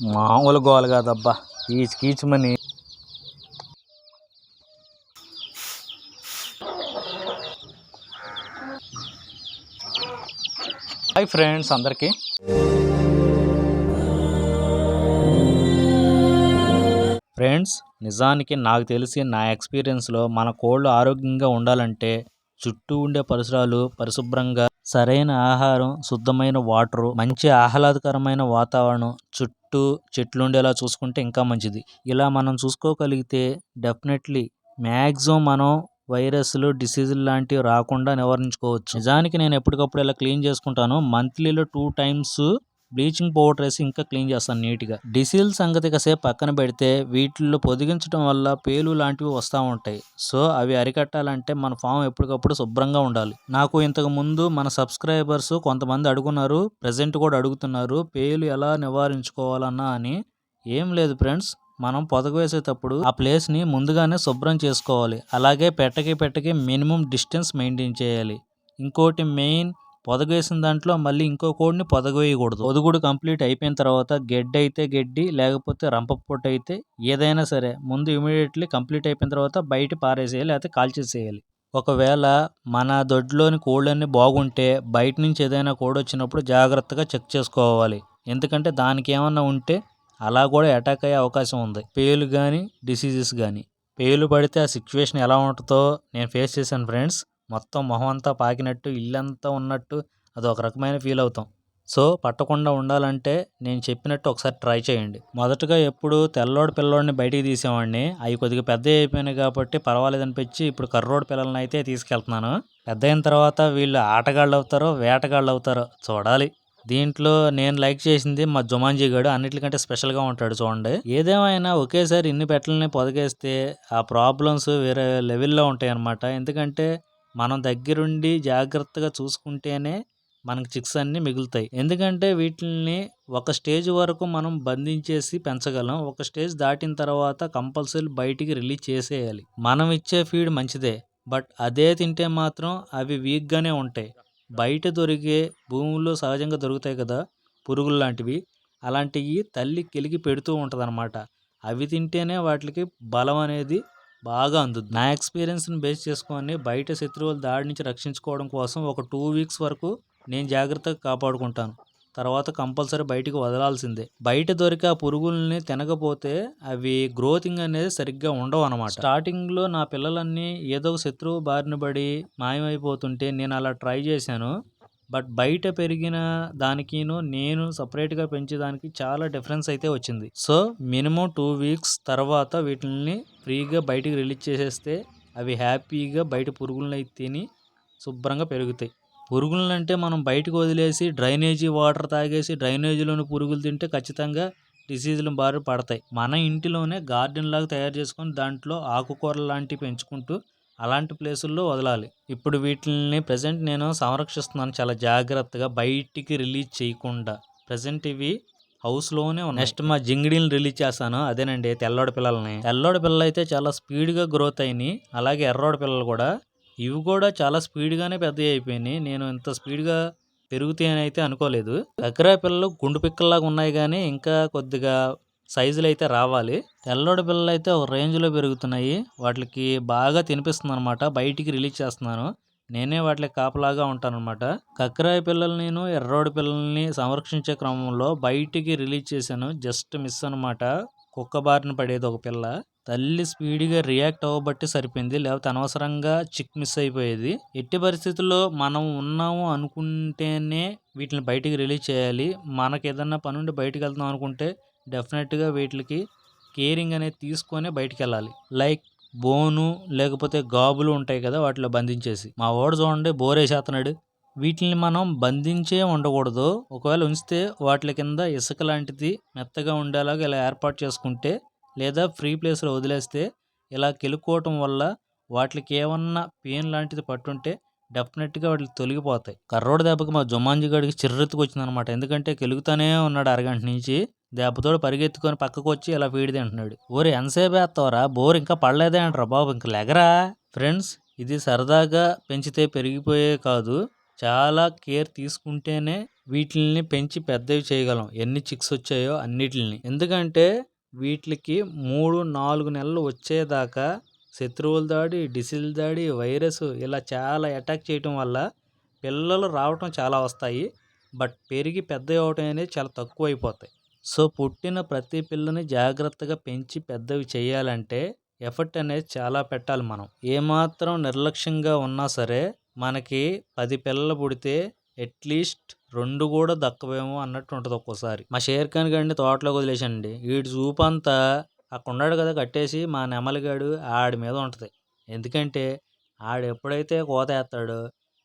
మామూలు గోల కాదబ్బా. కీచు కీచుమని హాయ్ ఫ్రెండ్స్ అందరికీ. ఫ్రెండ్స్ నిజానికి నాకు తెలిసి నా ఎక్స్పీరియన్స్లో మన కోళ్ళు ఆరోగ్యంగా ఉండాలంటే చుట్టూ ఉండే పరిసరాలు పరిశుభ్రంగా సరైన ఆహారం శుద్ధమైన వాటరు మంచి ఆహ్లాదకరమైన వాతావరణం చుట్టూ చుట్టూ చెట్లు ఉండేలా చూసుకుంటే ఇంకా మంచిది. ఇలా మనం చూసుకోగలిగితే డెఫినెట్లీ మ్యాక్సిమం మనం వైరస్లు డిసీజులు లాంటివి రాకుండా నివారించుకోవచ్చు. నిజానికి నేను ఎప్పటికప్పుడు ఇలా క్లీన్ చేసుకుంటాను. మంత్లీలో టూ టైమ్స్ బ్లీచింగ్ పౌడర్ వేసి ఇంకా క్లీన్ చేస్తాను నీట్గా. డిసీల్ సంగతి కాసేపు పక్కన పెడితే వీటిల్లో పొదిగించడం వల్ల పేలు లాంటివి వస్తూ ఉంటాయి. సో అవి అరికట్టాలంటే మన ఫామ్ ఎప్పటికప్పుడు శుభ్రంగా ఉండాలి. నాకు ఇంతకు ముందు మన సబ్స్క్రైబర్స్ కొంతమంది అడుగున్నారు ప్రజెంట్ కూడా అడుగుతున్నారు పేలు ఎలా నివారించుకోవాలన్నా అని. ఏం లేదు ఫ్రెండ్స్ మనం పొదగ వేసేటప్పుడు ఆ ప్లేస్ని ముందుగానే శుభ్రం చేసుకోవాలి. అలాగే పెట్టకి పెట్టకి మినిమం డిస్టెన్స్ మెయింటైన్ చేయాలి. ఇంకోటి మెయిన్ పొదగేసిన దాంట్లో మళ్ళీ ఇంకో కోడిని పొదగవేయకూడదు పొదుగుడు కంప్లీట్ అయిపోయిన తర్వాత గెడ్డి అయితే గెడ్డి లేకపోతే రంప పొట్టు అయితే ఏదైనా సరే ముందు ఇమీడియట్లీ కంప్లీట్ అయిపోయిన తర్వాత బయట పారేసేయాలి లేకపోతే కాల్చేసేయాలి. ఒకవేళ మన దొడ్లోని కోళ్ళన్నీ బాగుంటే బయట నుంచి ఏదైనా కోడి వచ్చినప్పుడు జాగ్రత్తగా చెక్ చేసుకోవాలి. ఎందుకంటే దానికి ఏమన్నా ఉంటే అలా కూడా అటాక్ అయ్యే అవకాశం ఉంది. పేలు కానీ డిసీజెస్ కానీ పేలు పడితే ఆ సిచ్యువేషన్ ఎలా ఉంటుందో నేను ఫేస్ చేశాను ఫ్రెండ్స్. మొత్తం మొహం అంతా పాకినట్టు ఇల్లంతా ఉన్నట్టు అది ఒక రకమైన ఫీల్ అవుతాం. సో పట్టకుండా ఉండాలంటే నేను చెప్పినట్టు ఒకసారి ట్రై చేయండి. మొదటగా ఎప్పుడు తెల్లోడి పిల్లోడిని బయటికి తీసేవాడిని. అవి కొద్దిగా పెద్ద అయిపోయినాయి కాబట్టి పర్వాలేదు అనిపించి ఇప్పుడు కర్రోడి పిల్లల్ని అయితే తీసుకెళ్తున్నాను. పెద్ద అయిన తర్వాత వీళ్ళు ఆటగాళ్ళు అవుతారో వేటగాళ్ళు అవుతారో చూడాలి. దీంట్లో నేను లైక్ చేసింది మా జుమాంజీ గడు. అన్నిటికంటే స్పెషల్గా ఉంటాడు చూడండి. ఏదేమైనా ఒకేసారి ఇన్ని పెట్టలని పొదగేస్తే ఆ ప్రాబ్లమ్స్ వేరే లెవెల్లో ఉంటాయి అన్నమాట ఎందుకంటే మనం దగ్గరుండి జాగ్రత్తగా చూసుకుంటేనే మనకు చిక్స్ అన్నీ మిగులుతాయి. ఎందుకంటే వీటిని ఒక స్టేజ్ వరకు మనం బంధించేసి పెంచగలం. ఒక స్టేజ్ దాటిన తర్వాత కంపల్సరీ బయటికి రిలీజ్ చేసేయాలి. మనం ఇచ్చే ఫీడ్ మంచిదే. బట్ అదే తింటే మాత్రం అవి వీక్గానే ఉంటాయి. బయట దొరికే భూముల్లో సహజంగా దొరుకుతాయి కదా పురుగులు లాంటివి. అలాంటివి తల్లి కెలికి పెడుతూ ఉంటుంది అవి తింటేనే వాటికి బలం అనేది బాగా అందుద్ది. నా ఎక్స్పీరియన్స్ని బేస్ చేసుకొని బయట శత్రువుల దాడి నుంచి రక్షించుకోవడం కోసం ఒక టూ వీక్స్ వరకు నేను జాగ్రత్తగా కాపాడుకుంటాను. తర్వాత కంపల్సరీ బయటికి వదలాల్సిందే. బయట దొరికే ఆ పురుగుల్ని తినకపోతే అవి గ్రోతింగ్ అనేది సరిగ్గా ఉండవు అనమాట స్టార్టింగ్లో నా పిల్లలన్నీ ఏదో ఒక శత్రువు బారిన పడి మాయమైపోతుంటే నేను అలా ట్రై చేశాను. బట్ బయట పెరిగిన దానికిను నేను సపరేట్గా పెంచేదానికి చాలా డిఫరెన్స్ అయితే వచ్చింది. సో మినిమం టూ వీక్స్ తర్వాత వీటిని ఫ్రీగా బయటికి రిలీజ్ చేసేస్తే అవి హ్యాపీగా బయట పురుగులను తిని శుభ్రంగా పెరుగుతాయి. పురుగులను అంటే మనం బయటకు వదిలేసి డ్రైనేజీ వాటర్ తాగేసి డ్రైనేజీలోని పురుగులు తింటే ఖచ్చితంగా డిసీజులు బారి పడతాయి. మన ఇంటిలోనే గార్డెన్ లాగా తయారు చేసుకొని దాంట్లో ఆకుకూరలు లాంటివి పెంచుకుంటూ అలాంటి ప్లేసుల్లో వదలాలి. ఇప్పుడు వీటిని ప్రజెంట్ నేను సంరక్షిస్తున్నాను చాలా జాగ్రత్తగా. బయటికి రిలీజ్ చేయకుండా. ప్రజెంట్ ఇవి హౌస్లోనే ఉన్నాయి. నెక్స్ట్ మా జింగిడీని రిలీజ్ చేస్తాను. అదేనండి తెల్లోడి పిల్లల్ని. తెల్లోడి పిల్లలు అయితే చాలా స్పీడ్గా గ్రోత్ అయినాయి. అలాగే ఎర్రోడి పిల్లలు కూడా. ఇవి కూడా చాలా స్పీడ్గానే పెద్ద అయిపోయినాయి. నేను ఇంత స్పీడ్గా పెరుగుతాయని అయితే అనుకోలేదు. ఎకరా పిల్లలు గుండు పిక్కల్లాగా ఉన్నాయి కానీ ఇంకా కొద్దిగా సైజులు అయితే రావాలి. తెల్లోడి పిల్లలు అయితే ఒక రేంజ్లో పెరుగుతున్నాయి. వాటికి బాగా తినిపిస్తుంది అనమాట బయటికి రిలీజ్ చేస్తున్నాను. నేనే వాటికి కాపలాగా ఉంటానన్నమాట. కక్కరాయి పిల్లలు నేను ఎర్రోడి పిల్లల్ని సంరక్షించే క్రమంలో బయటికి రిలీజ్ చేశాను. జస్ట్ మిస్ అనమాట కుక్క బారిన పడేది ఒక పిల్ల. తల్లి స్పీడ్గా రియాక్ట్ అవ్వబట్టి సరిపోయింది. లేకపోతే అనవసరంగా చిక్ మిస్ అయిపోయేది. ఎట్టి పరిస్థితుల్లో మనం ఉన్నాము అనుకుంటేనే వీటిని బయటికి రిలీజ్ చేయాలి. మనకి ఏదన్నా పని ఉండి బయటికి వెళ్తాం అనుకుంటే డెఫినెట్గా వీటికి కేరింగ్ అనేది తీసుకొని బయటికి వెళ్ళాలి లైక్ బోను లేకపోతే గాబులు ఉంటాయి కదా వాటిలో బంధించేసి. మా వాడు చూడండి బోరేసేస్తున్నాడు వీటిని మనం బంధించే ఉండకూడదు. ఒకవేళ ఉంచితే వాటి కింద ఇసుక లాంటిది మెత్తగా ఉండేలాగా ఇలా ఏర్పాటు చేసుకుంటే లేదా ఫ్రీ ప్లేస్లో వదిలేస్తే ఇలా కెలుక్కోవటం వల్ల వాటికి ఏమన్నా పెయిన్ లాంటిది పట్టుంటే డెఫినెట్గా వాటికి తొలగిపోతాయి. కర్రోడ దెబ్బకి మా జుమాంజీ గడికి చిర్రెత్తుకు వచ్చిందనమాట ఎందుకంటే కెలుగుతానే ఉన్నాడు అరగంట నుంచి. దెబ్బతోడు పరిగెత్తుకొని పక్కకు వచ్చి ఇలా ఫీడ్ తింటున్నాడు. ఊరు ఎంతసేపు వేస్తావరా? బోర్ ఇంకా పడలేదే అంటారా బాబు? ఇంక లెగరా? ఫ్రెండ్స్ ఇది సరదాగా పెంచితే పెరిగిపోయే కాదు. చాలా కేర్ తీసుకుంటేనే వీటిల్ని పెంచి పెద్దవి చేయగలం. ఎన్ని చిక్స్ వచ్చాయో అన్నిటిని ఎందుకంటే వీటికి మూడు నాలుగు నెలలు వచ్చేదాకా శత్రువుల దాడి డిసీల్ దాడి వైరస్ ఇలా చాలా అటాక్ చేయటం వల్ల పిల్లలు రావటం చాలా వస్తాయి. బట్ పెరిగి పెద్ద అవటం అనేది చాలా తక్కువ అయిపోతాయి సో పుట్టిన ప్రతి పిల్లని జాగ్రత్తగా పెంచి పెద్దవి చేయాలంటే ఎఫర్ట్ అనేది చాలా పెట్టాలి మనం. ఏమాత్రం నిర్లక్ష్యంగా ఉన్నా సరే మనకి పది పిల్లలు పుడితే అట్లీస్ట్ రెండు కూడా దక్కవేమో అన్నట్టు ఉంటుంది ఒక్కోసారి. మా షేర్ ఖాన్ గడిని తోటలోకి వదిలేసండి వీడి చూపు అంతా అక్కడ ఉన్నాడు కదా కట్టేసి మా నెమలిగాడు ఆడి మీద ఉంటుంది. ఎందుకంటే ఆడు ఎప్పుడైతే కోత వేస్తాడో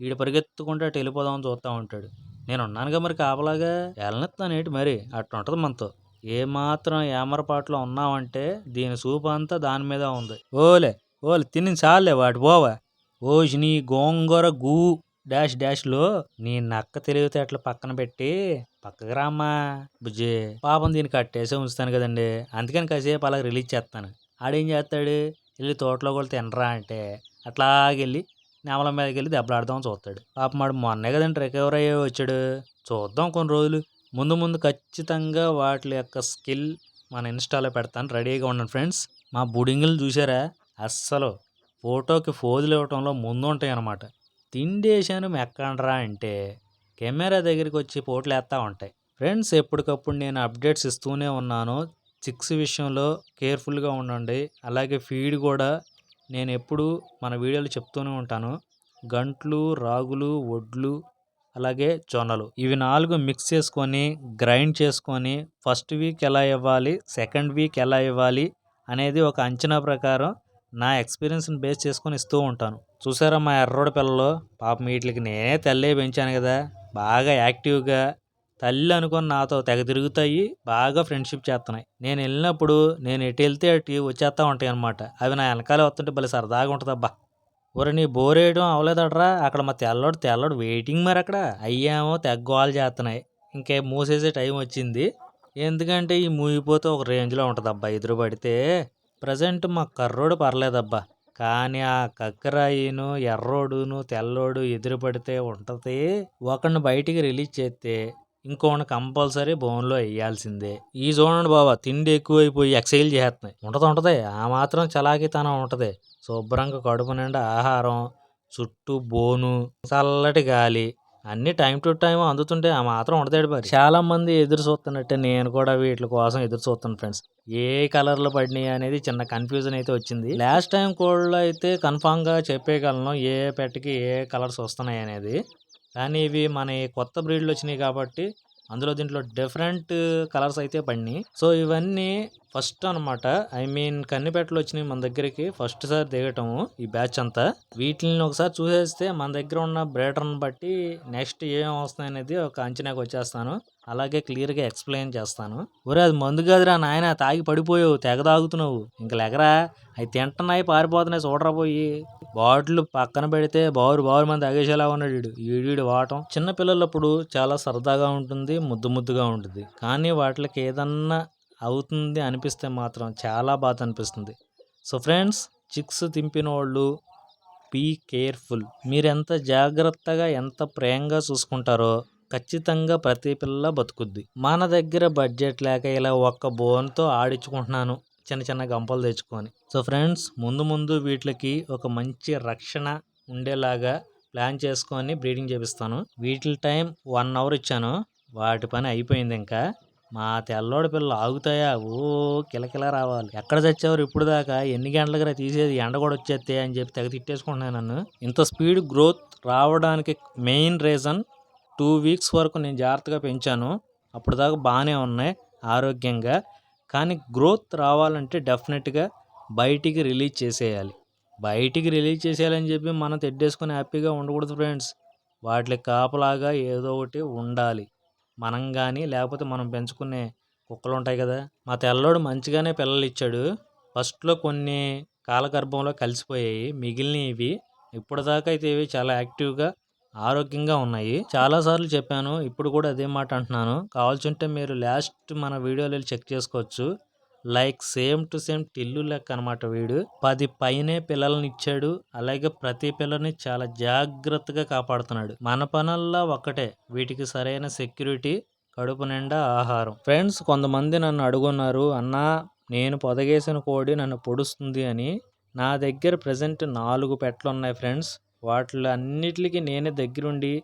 వీడు పరిగెత్తుకుంటే అటు వెళ్ళిపోదామని చూస్తూ ఉంటాడు. నేనున్నానుగా మరి కాపలాగా వెళ్ళనిస్తాను ఏంటి మరి అట్టుంటది మనతో. ఏమాత్రం ఏమరపాట్లో ఉన్నావంటే దీని సూపు అంతా దాని మీద ఉంది. ఓలే ఓలే తిని చాలే వాటి పోవా ఓసి నీ గోంగూర గూ డాష్ డాష్లో నీ నక్క తెలివితేటలు పక్కన పెట్టి పక్కకు రామ్మా. బుజ్జి పాపం దీన్ని కట్టేసే ఉంచుతాను కదండి. అందుకని కాసేపు అలా రిలీజ్ చేస్తాను. ఆడేం చేస్తాడు? వెళ్ళి తోటలో కూడా తినరా అంటే అట్లాగెళ్ళి నేమల మీదకి వెళ్ళి దెబ్బలాడదాం చూస్తాడు. పాపం వాడు మొన్నే కదండి రికవర్ అయ్యే వచ్చాడు. చూద్దాం కొన్ని రోజులు. ముందు ముందు ఖచ్చితంగా వాటి యొక్క స్కిల్ మన ఇన్స్టాలో పెడతాను. రెడీగా ఉండండి ఫ్రెండ్స్ మా బుడింగులు చూసారా అస్సలు ఫోటోకి ఫోజులు ఇవ్వటంలో ముందు ఉంటాయి అన్నమాట. తిండేశాను మెక్కండ్రా అంటే కెమెరా దగ్గరికి వచ్చి పోట్లు వేస్తూ ఉంటాయి. ఫ్రెండ్స్ ఎప్పటికప్పుడు నేను అప్డేట్స్ ఇస్తూనే ఉన్నాను. చిక్స్ విషయంలో కేర్ఫుల్గా ఉండండి. అలాగే ఫీడ్ కూడా నేను ఎప్పుడూ మన వీడియోలు చెప్తూనే ఉంటాను. గంట్లు రాగులు వడ్లు అలాగే జొన్నలు. ఇవి నాలుగు మిక్స్ చేసుకొని గ్రైండ్ చేసుకొని ఫస్ట్ వీక్ ఎలా ఇవ్వాలి సెకండ్ వీక్ ఎలా ఇవ్వాలి అనేది ఒక అంచనా ప్రకారం నా ఎక్స్పీరియన్స్ని బేస్ చేసుకొని ఇస్తూ ఉంటాను. చూసారా మా ఎర్రోడి పిల్లలు? పాపం వీటికి నేనే తల్లే పెంచాను కదా. బాగా యాక్టివ్గా తల్లి అనుకుని నాతో తెగ తిరుగుతాయి బాగా ఫ్రెండ్షిప్ చేస్తున్నాయి నేను వెళ్ళినప్పుడు నేను ఎటు వెళ్తే అటు వచ్చేస్తూ ఉంటాయి అనమాట అవి నా వెనకాల వస్తుంటే భలే సరదాగా ఉంటుంది అబ్బా ఒరే నీ బోర్ వేయడం అవలేదట్రా? అక్కడ మా తెల్లోడు తెల్లోడు వెయిటింగ్ మరి అక్కడ. అయ్యామో తెగ చేస్తున్నాయి ఇంకే మూసేసే టైం వచ్చింది. ఎందుకంటే ఈ మూగిపోతే ఒక రేంజ్లో ఉంటుంది అబ్బా ఎదురు పడితే. ప్రజెంట్ మా కర్రోడు పర్లేదబ్బా. కానీ ఆ కక్కరాయిను ఎర్రోడును తెల్లోడు ఎదురు పడితే ఉంటుంది. ఒకడిని బయటికి రిలీజ్ చేస్తే ఇంకోటి కంపల్సరీ బోన్లో వేయాల్సిందే. ఈ చూడండి బాబా తిండి ఎక్కువైపోయి ఎక్సైల్ చేస్తున్నాయి. ఉంటుంది ఉంటుంది? ఆ మాత్రం చలాకితనం ఉంటుంది. శుభ్రంగా కడుపు నిండా ఆహారం చుట్టూ బోను చల్లటి గాలి అన్ని టైం టు టైం అందుతుంటే ఆ మాత్రం ఉండతాడు మరి. చాలా మంది ఎదురు చూస్తున్నట్టే నేను కూడా వీటి కోసం ఎదురు చూస్తాను ఫ్రెండ్స్. ఏ కలర్లు పడినాయి అనేది చిన్న కన్ఫ్యూజన్ అయితే వచ్చింది. లాస్ట్ టైం కోళ్ళు అయితే కన్ఫామ్గా చెప్పేయగలను ఏ పెట్టకి ఏ కలర్స్ వస్తున్నాయి అనేది. కానీ ఇవి మన కొత్త బ్రీడ్లు వచ్చినాయి కాబట్టి అందులో దీంట్లో డిఫరెంట్ కలర్స్ అయితే పడినాయి. సో ఇవన్నీ ఫస్ట్ అన్నమాట ఐ మీన్ కన్నిపెట్టలు వచ్చినాయి మన దగ్గరికి ఫస్ట్ సారి దిగటము ఈ బ్యాచ్ అంతా. వీటిని ఒకసారి చూసేస్తే మన దగ్గర ఉన్న బ్రేటర్ని బట్టి నెక్స్ట్ ఏం వస్తాయి అనేది ఒక అంచనాకు వచ్చేస్తాను. అలాగే క్లియర్గా ఎక్స్ప్లెయిన్ చేస్తాను. ఒరే అది మందు కాదురా నాయన తాగి పడిపోయావు తెగ తాగుతున్నావు. ఇంక లెగరా అవి తింటున్నాయి పారిపోతున్నాయి చూడరా పోయి. బాటిల్ పక్కన పెడితే బారు బారు మంది తాగేసేలా ఉన్నాడు వీడు. ఈడీడు వాటం. చిన్న పిల్లలప్పుడు చాలా సరదాగా ఉంటుంది ముద్దు ముద్దుగా ఉంటుంది. కానీ వాటికి ఏదన్నా అవుతుంది అనిపిస్తే మాత్రం చాలా బాధ అనిపిస్తుంది సో ఫ్రెండ్స్ చిక్స్ తింపిన వాళ్ళు బీ కేర్ఫుల్. మీరు ఎంత జాగ్రత్తగా ఎంత ప్రేమగా చూసుకుంటారో ఖచ్చితంగా ప్రతి పిల్ల బతుకుద్ది. మన దగ్గర బడ్జెట్ లేక ఇలా ఒక్క బోన్తో ఆడించుకుంటున్నాను చిన్న చిన్న గంపలు తెచ్చుకొని. సో ఫ్రెండ్స్ ముందు ముందు వీటికి ఒక మంచి రక్షణ ఉండేలాగా ప్లాన్ చేసుకొని బ్రీడింగ్ చేపిస్తాను. వీటి టైం వన్ అవర్ ఇచ్చాను. వాటి పని అయిపోయింది ఇంకా. మా తెల్లోడి పిల్లలు ఆగుతాయా? ఓ కిలకిల రావాలి. ఎక్కడ చచ్చారు ఇప్పుడు దాకా? ఎన్ని గంటలకరా తీసేది? ఎండ కూడా వచ్చేస్తే అని చెప్పి తెగ తిట్టేసుకుంటున్నాను నన్ను. ఇంత స్పీడ్ గ్రోత్ రావడానికి మెయిన్ రీజన్ టూ వీక్స్ వరకు నేను జాగ్రత్తగా పెంచాను. అప్పుడు దాకా బాగానే ఉన్నాయి ఆరోగ్యంగా. కానీ గ్రోత్ రావాలంటే డెఫినెట్గా బయటికి రిలీజ్ చేసేయాలి. బయటికి రిలీజ్ చేసేయాలని చెప్పి మనం తెడ్డేసుకొని హ్యాపీగా ఉండకూడదు ఫ్రెండ్స్. వాటికి కాపలాగా ఏదో ఒకటి ఉండాలి. మనం కానీ లేకపోతే మనం పెంచుకునే కుక్కలు ఉంటాయి కదా మా తెల్లోడు మంచిగానే పిల్లలు ఇచ్చాడు ఫస్ట్లో కొన్ని కాలగర్భంలో కలిసిపోయాయి మిగిలినవి ఇప్పటిదాకా అయితే ఇవి చాలా యాక్టివ్గా ఆరోగ్యంగా ఉన్నాయి. చాలాసార్లు చెప్పాను ఇప్పుడు కూడా అదే మాట అంటున్నాను. కావాల్సి ఉంటే మీరు లాస్ట్ మన వీడియోలో చెక్ చేసుకోవచ్చు. Like same to same Tillu లెక్క అనమాట వీడు. పది పైనే పిల్లల్ని ఇచ్చాడు అలాగే ప్రతి పిల్లని చాలా జాగ్రత్తగా కాపాడుతున్నాడు. మన పనుల్లో ఒక్కటే. వీటికి సరైన సెక్యూరిటీ కడుపు నిండా ఆహారం. ఫ్రెండ్స్ కొంతమంది నన్ను అడుగున్నారు అన్నా నేను పొదగేసిన కోడి నన్ను పొడుస్తుంది అని. నా దగ్గర ప్రజెంట్ నాలుగు పెట్లు ఉన్నాయి ఫ్రెండ్స్. వాటిలో అన్నిటికీ నేనే దగ్గరుండి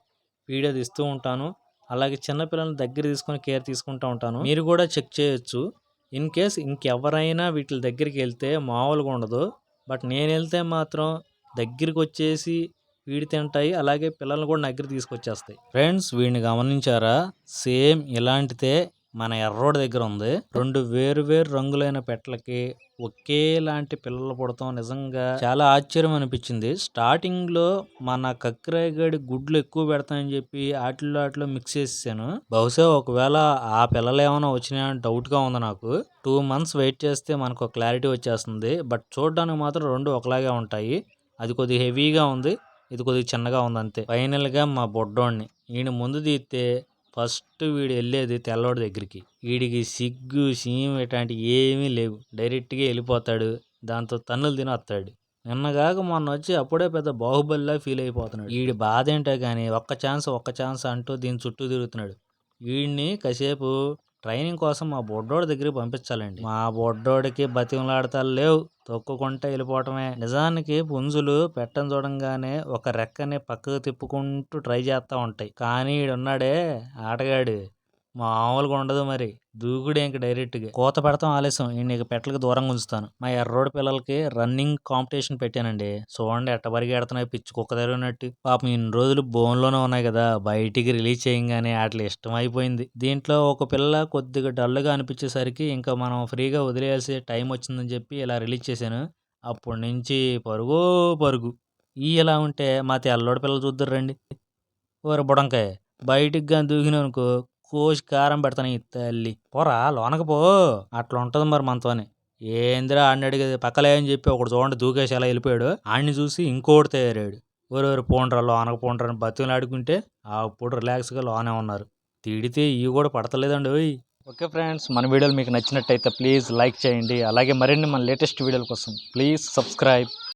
వీడియో తీస్తూ ఉంటాను. అలాగే చిన్నపిల్లల్ని దగ్గర తీసుకొని కేర్ తీసుకుంటూ ఉంటాను. మీరు కూడా చెక్ చేయొచ్చు. ఇన్ కేస్ ఇంకెవరైనా వీటి దగ్గరికి వెళ్తే మామూలుగా ఉండదు. బట్ నేను వెళ్తే మాత్రం దగ్గరికి వచ్చేసి వీడి తింటాయి అలాగే పిల్లల్ని కూడా దగ్గర తీసుకొచ్చేస్తాయి. ఫ్రెండ్స్ వీడిని గమనించారా? సేమ్ ఇలాంటిదే మన ఎర్రోడ్ దగ్గర ఉంది. రెండు వేరు వేరు రంగులైన పెట్టలకి ఒకేలాంటి పిల్లలు పుడతాం నిజంగా చాలా ఆశ్చర్యం అనిపించింది. స్టార్టింగ్లో మన కక్కిరాయగడి గుడ్లు ఎక్కువ పెడతానని చెప్పి ఆటిల్లో ఆటిలో మిక్స్ చేసాను బహుశా ఒకవేళ ఆ పిల్లలు ఏమైనా వచ్చినాయని డౌట్గా ఉంది నాకు. టూ మంత్స్ వెయిట్ చేస్తే మనకు క్లారిటీ వచ్చేస్తుంది. బట్ చూడడానికి మాత్రం రెండు ఒకలాగే ఉంటాయి. అది కొద్దిగా హెవీగా ఉంది. ఇది కొద్దిగా చిన్నగా ఉంది అంతే. ఫైనల్గా మా బొడ్డోడిని. ఈయన ముందు తీస్తే ఫస్ట్ వీడు వెళ్ళేది తెల్లోడి దగ్గరికి. వీడికి సిగ్గు సీమ్ ఇట్లాంటివి ఏమీ లేవు. డైరెక్ట్గా వెళ్ళిపోతాడు. దాంతో తన్నులు తిని వస్తాడు నిన్నగాక మొన్న వచ్చి అప్పుడే పెద్ద బాహుబలిలా ఫీల్ అయిపోతున్నాడు. వీడి బాధ ఏంటో కానీ ఒక్క ఛాన్స్ ఒక్క ఛాన్స్ అంటూ దీని చుట్టూ తిరుగుతున్నాడు. వీడిని కాసేపు ట్రైనింగ్ కోసం మా బొడ్డోడి దగ్గరికి పంపించాలండి. మా బొడ్డోడికి బతిమలాడతాలు లేవు. తొక్కుకుంటే వెళ్ళిపోవటమే. నిజానికి పుంజులు పెట్టను చూడంగానే ఒక రెక్కని పక్కకు తిప్పుకుంటూ ట్రై చేస్తూ ఉంటాయి. కానీ ఈడున్నాడే ఆటగాడు. మామూలుగా ఉండదు మరి. దూకుడే ఇంక డైరెక్ట్గా. కోత పెడతాం ఆలస్యం. నేను ఇక పెట్టలకు దూరంగా ఉంచుతాను. మా ఎర్రోడి పిల్లలకి రన్నింగ్ కాంపిటీషన్ పెట్టానండి. చూడండి ఎట్ట ఎడుతున్నాయి పిచ్చి కుక్క తరిగినట్టు. పాపం ఇన్ని రోజులు బోన్లోనే ఉన్నాయి కదా. బయటికి రిలీజ్ చేయంగానే వాటి ఇష్టం అయిపోయింది. దీంట్లో ఒక పిల్ల కొద్దిగా డల్గా అనిపించేసరికి ఇంకా మనం ఫ్రీగా వదిలేయాల్సి టైం వచ్చిందని చెప్పి ఇలా రిలీజ్ చేశాను. అప్పటి నుంచి పరుగు పరుగు. ఈ ఇలా ఉంటే మా తెల్లోడి పిల్లలు చూద్దరు రండి ఓరే బుడంకాయ. బయటికి కానీ దూకిననుకో కోసి కారం పెడతాను ఈ తల్లి. పోరా లోనకపో అట్లా ఉంటుంది మరి మనతోనే. ఏందిరా ఆడిని అడిగేది? పక్కలే అని చెప్పి ఒకడు చూడండి దూకేసి ఎలా వెళ్ళిపోయాడు. ఆడిని చూసి ఇంకోటి తయారాడు ఎవరెవరు పోండ్రా లోనక పోండ్రని అని బతుకులు ఆడుకుంటే అప్పుడు రిలాక్స్గా లోనే ఉన్నారు. తిడితే ఇవి కూడా పడతలేదండి ఓయ్. ఓకే ఫ్రెండ్స్ మన వీడియోలు మీకు నచ్చినట్టయితే ప్లీజ్ లైక్ చేయండి. అలాగే మరిన్ని మన లేటెస్ట్ వీడియోల కోసం ప్లీజ్ సబ్స్క్రైబ్.